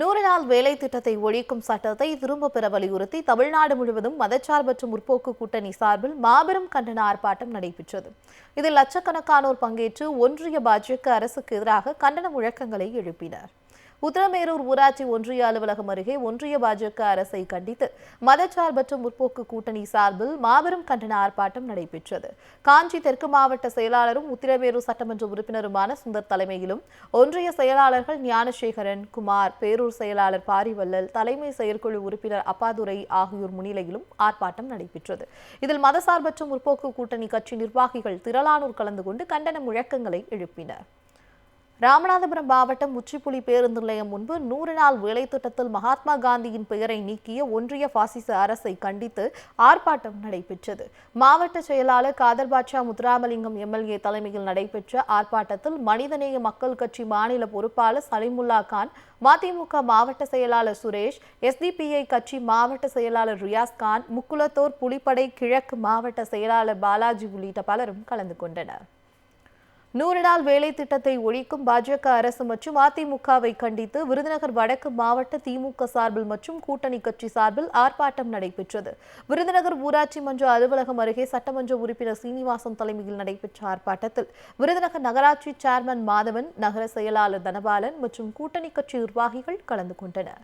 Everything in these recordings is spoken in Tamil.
நூறு நாள் வேலை திட்டத்தை ஒழிக்கும் சட்டத்தை திரும்பப் பெற வலியுறுத்தி தமிழ்நாடு முழுவதும் மதச்சார்பற்ற முற்போக்கு கூட்டணி சார்பில் மாபெரும் கண்டன ஆர்ப்பாட்டம் நடைபெற்றது. இதில் லட்சக்கணக்கானோர் பங்கேற்று ஒன்றிய பாஜக அரசுக்கு எதிராக கண்டன முழக்கங்களை எழுப்பினர். உத்தரமேரூர் ஊராட்சி ஒன்றிய அலுவலகம் அருகே ஒன்றிய பாஜக அரசை கண்டித்து மதச்சார்பற்ற முற்போக்கு கூட்டணி சார்பில் மாபெரும் கண்டன ஆர்ப்பாட்டம் நடைபெற்றது. காஞ்சி தெற்கு மாவட்ட செயலாளரும் உத்திரமேரூர் சட்டமன்ற உறுப்பினருமான சுந்தர் தலைமையிலும் ஒன்றிய செயலாளர்கள் ஞானசேகரன் குமார் பேரூர் செயலாளர் பாரிவல்லல் தலைமை செயற்குழு உறுப்பினர் அப்பாதுரை ஆகியோர் முன்னிலையிலும் ஆர்ப்பாட்டம் நடைபெற்றது. இதில் மதசார்பற்ற முற்போக்கு கூட்டணி கட்சி நிர்வாகிகள் திரளானோர் கலந்து கொண்டு கண்டன முழக்கங்களை எழுப்பினர். ராமநாதபுரம் மாவட்டம் உச்சிப்புலி பேருந்து நிலையம் முன்பு நூறு நாள் வேலை திட்டத்தில் மகாத்மா காந்தியின் பெயரை நீக்கிய ஒன்றிய பாசிச அரசை கண்டித்து ஆர்ப்பாட்டம் நடைபெற்றது. மாவட்ட செயலாளர் காதர் பாட்சா முத்துராமலிங்கம் எம்எல்ஏ தலைமையில் நடைபெற்ற ஆர்ப்பாட்டத்தில் மனிதநேய மக்கள் கட்சி மாநில பொறுப்பாளர் சலிமுல்லா கான் மதிமுக மாவட்ட செயலாளர் சுரேஷ் எஸ்டிபிஐ கட்சி மாவட்ட செயலாளர் ரியாஸ் கான் முக்குலத்தோர் புலிப்படை கிழக்கு மாவட்ட செயலாளர் பாலாஜி உள்ளிட்ட பலரும் கலந்து கொண்டனர். நூறு நாள் வேலை திட்டத்தை ஒழிக்கும் பாஜக அரசு மற்றும் அதிமுகவை கண்டித்து விருதுநகர் வடக்கு மாவட்ட திமுக சார்பில் மற்றும் கூட்டணி கட்சி சார்பில் ஆர்ப்பாட்டம் நடைபெற்றது. விருதுநகர் ஊராட்சி மன்ற அலுவலகம் அருகே சட்டமன்ற உறுப்பினர் சீனிவாசன் தலைமையில் நடைபெற்ற ஆர்ப்பாட்டத்தில் விருதுநகர் நகராட்சி சேர்மன் மாதவன் நகர செயலாளர் தனபாலன் மற்றும் கூட்டணி கட்சி நிர்வாகிகள் கலந்து கொண்டனர்.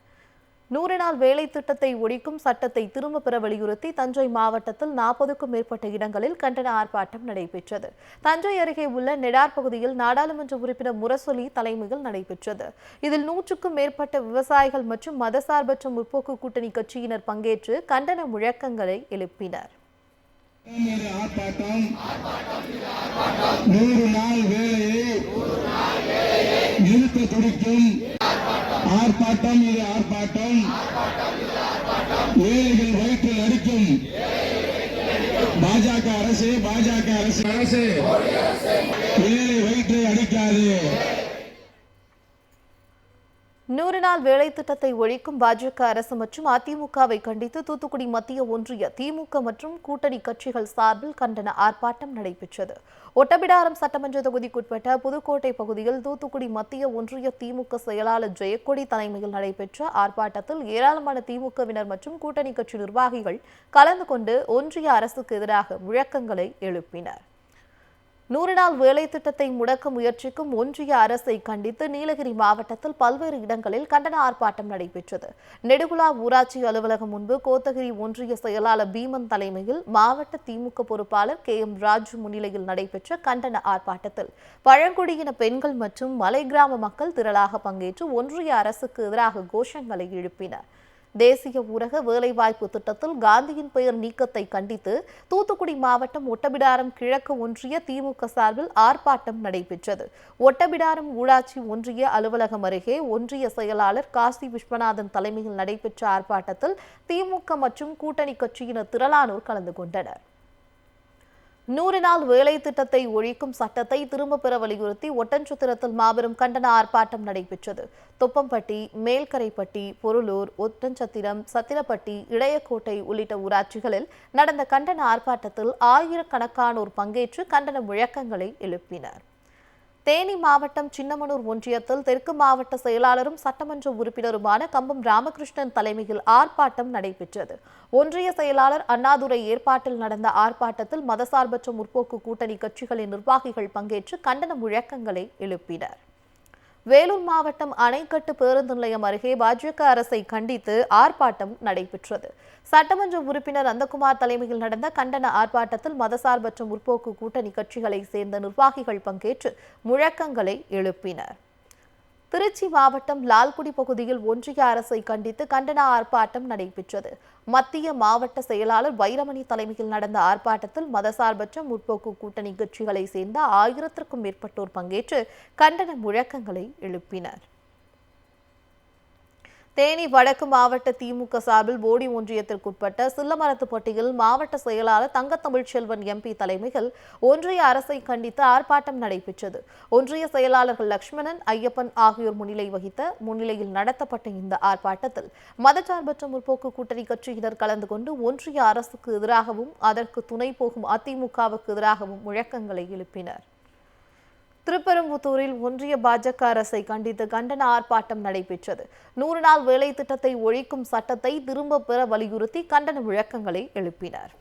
நூறு நாள் வேலை திட்டத்தை ஒழிக்கும் சட்டத்தை திரும்ப பெற வலியுறுத்தி தஞ்சை மாவட்டத்தில் நாற்பதுக்கும் மேற்பட்ட இடங்களில் கண்டன ஆர்ப்பாட்டம் நடைபெற்றது. தஞ்சை அருகே உள்ள நெடார் பகுதியில் நாடாளுமன்ற உறுப்பினர் முரசொலி தலைமையில் நடைபெற்றது. இதில் நூற்றுக்கும் மேற்பட்ட விவசாயிகள் மற்றும் மதசார்பற்ற முற்போக்கு கூட்டணி கட்சியினர் பங்கேற்று கண்டன முழக்கங்களை எழுப்பினர். நூறு நாள் வேலையை நிறுத்த துடிக்கும் ஆர்ப்பாட்டம் இது ஆர்ப்பாட்டம். ஏழைகள் வயிற்றில் அடிக்கும். பாஜக அரசு பாஜக அரசு. அரசு. ஏழை வயிற்றை அடிக்காது. நூறு நாள் வேலை திட்டத்தை ஒழிக்கும் பாஜக அரசு மற்றும் அதிமுகவை கண்டித்து தூத்துக்குடி மத்திய ஒன்றிய திமுக மற்றும் கூட்டணி கட்சிகள் சார்பில் கண்டன ஆர்ப்பாட்டம் நடைபெற்றது. ஒட்டபிடாரம் சட்டமன்ற தொகுதிக்குட்பட்ட புதுக்கோட்டை பகுதியில் தூத்துக்குடி மத்திய ஒன்றிய திமுக செயலாளர் ஜெயக்கொடி தலைமையில் நடைபெற்ற ஆர்ப்பாட்டத்தில் ஏராளமான திமுகவினர் மற்றும் கூட்டணி கட்சி நிர்வாகிகள் கலந்து கொண்டு ஒன்றிய அரசுக்கு எதிராக முழக்கங்களை எழுப்பினர். நூறு நாள் வேலை திட்டத்தை முடக்க முயற்சிக்கும் ஒன்றிய அரசை கண்டித்து நீலகிரி மாவட்டத்தில் பல்வேறு இடங்களில் கண்டன ஆர்ப்பாட்டம் நடைபெற்றது. நெடுகுலா ஊராட்சி அலுவலகம் முன்பு கோத்தகிரி ஒன்றிய செயலாளர் பீமன் தலைமையில் மாவட்ட திமுக பொறுப்பாளர் கே எம் ராஜு முன்னிலையில் நடைபெற்ற கண்டன ஆர்ப்பாட்டத்தில் பழங்குடியின பெண்கள் மற்றும் மலை கிராம மக்கள் திரளாக பங்கேற்று ஒன்றிய அரசுக்கு எதிராக கோஷங்களை எழுப்பினர். தேசிய ஊரக வேலைவாய்ப்பு திட்டத்தில் காந்தியின் பெயர் நீக்கத்தை கண்டித்து தூத்துக்குடி மாவட்டம் ஒட்டபிடாரம் கிழக்கு ஒன்றிய திமுக சார்பில் ஆர்ப்பாட்டம் நடைபெற்றது. ஒட்டபிடாரம் ஊராட்சி ஒன்றிய அலுவலகம் அருகே ஒன்றிய செயலாளர் காசி விஸ்வநாதன் தலைமையில் நடைபெற்ற ஆர்ப்பாட்டத்தில் திமுக மற்றும் கூட்டணி கட்சியினர் திரளானோர் கலந்து கொண்டனர். நூறு நாள் வேலை திட்டத்தை ஒழிக்கும் சட்டத்தை திரும்ப பெற வலியுறுத்தி ஒட்டன்சத்திரத்தில் மாபெரும் கண்டன ஆர்ப்பாட்டம் நடைபெற்றது. தொப்பம்பட்டி மேல்கரைப்பட்டி பொருளூர் ஒட்டன்சத்திரம் சத்திரப்பட்டி இடையக்கோட்டை உள்ளிட்ட ஊராட்சிகளில் நடந்த கண்டன ஆர்ப்பாட்டத்தில் ஆயிரக்கணக்கானோர் பங்கேற்று கண்டன முழக்கங்களை எழுப்பினர். தேனி மாவட்டம் சின்னமனூர் ஒன்றியத்தில் தெற்கு மாவட்ட செயலாளரும் சட்டமன்ற உறுப்பினருமான கம்பம் ராமகிருஷ்ணன் தலைமையில் ஆர்ப்பாட்டம் நடைபெற்றது. ஒன்றிய செயலாளர் அண்ணாதுரை ஏற்பாட்டில் நடந்த ஆர்ப்பாட்டத்தில் மதசார்பற்ற முற்போக்கு கூட்டணி கட்சிகளின் நிர்வாகிகள் பங்கேற்று கண்டன முழக்கங்களை எழுப்பினர். வேலூர் மாவட்டம் அணைக்கட்டு பேருந்து நிலையம் அருகே பாஜக அரசை கண்டித்து ஆர்ப்பாட்டம் நடைபெற்றது. சட்டமன்ற உறுப்பினர் நந்தகுமார் தலைமையில் நடந்த கண்டன ஆர்ப்பாட்டத்தில் மதசார்பற்ற முற்போக்கு கூட்டணி கட்சிகளை சேர்ந்த நிர்வாகிகள் பங்கேற்று முழக்கங்களை எழுப்பினர். திருச்சி மாவட்டம் லால்குடி பகுதியில் ஒன்றிய அரசை கண்டித்து கண்டன ஆர்ப்பாட்டம் நடைபெற்றது. மத்திய மாவட்ட செயலாளர் வைரமணி தலைமையில் நடந்த ஆர்ப்பாட்டத்தில் மதசார்பற்ற முற்போக்கு கூட்டணி கட்சிகளை சேர்ந்த ஆயிரத்திற்கும் மேற்பட்டோர் பங்கேற்று கண்டன முழக்கங்களை எழுப்பினர். தேனி வடக்கு மாவட்ட திமுக சார்பில் போடி ஒன்றியத்திற்குட்பட்ட சில்லமரத்துப்பட்டியில் மாவட்ட செயலாளர் தங்கத்தமிழ் செல்வன் எம்பி தலைமையில் ஒன்றிய அரசை கண்டித்து ஆர்ப்பாட்டம் நடைபெற்றது. ஒன்றிய செயலாளர்கள் லட்சுமணன் ஐயப்பன் ஆகியோர் முன்னிலை வகித்த முன்னிலையில் நடத்தப்பட்ட இந்த ஆர்ப்பாட்டத்தில் மதச்சார்பற்ற முற்போக்கு கூட்டணி கட்சியினர் கலந்து கொண்டு ஒன்றிய அரசுக்கு எதிராகவும் அதற்கு துணை போகும் அதிமுகவுக்கு எதிராகவும் முழக்கங்களை எழுப்பினர். திருப்பெரும்புத்தூரில் ஒன்றிய பாஜக அரசை கண்டித்து கண்டன ஆர்ப்பாட்டம் நடைபெற்றது. நூறு நாள் வேலை திட்டத்தை ஒழிக்கும் சட்டத்தை திரும்ப பெற வலியுறுத்தி கண்டன முழக்கங்களை எழுப்பினர்.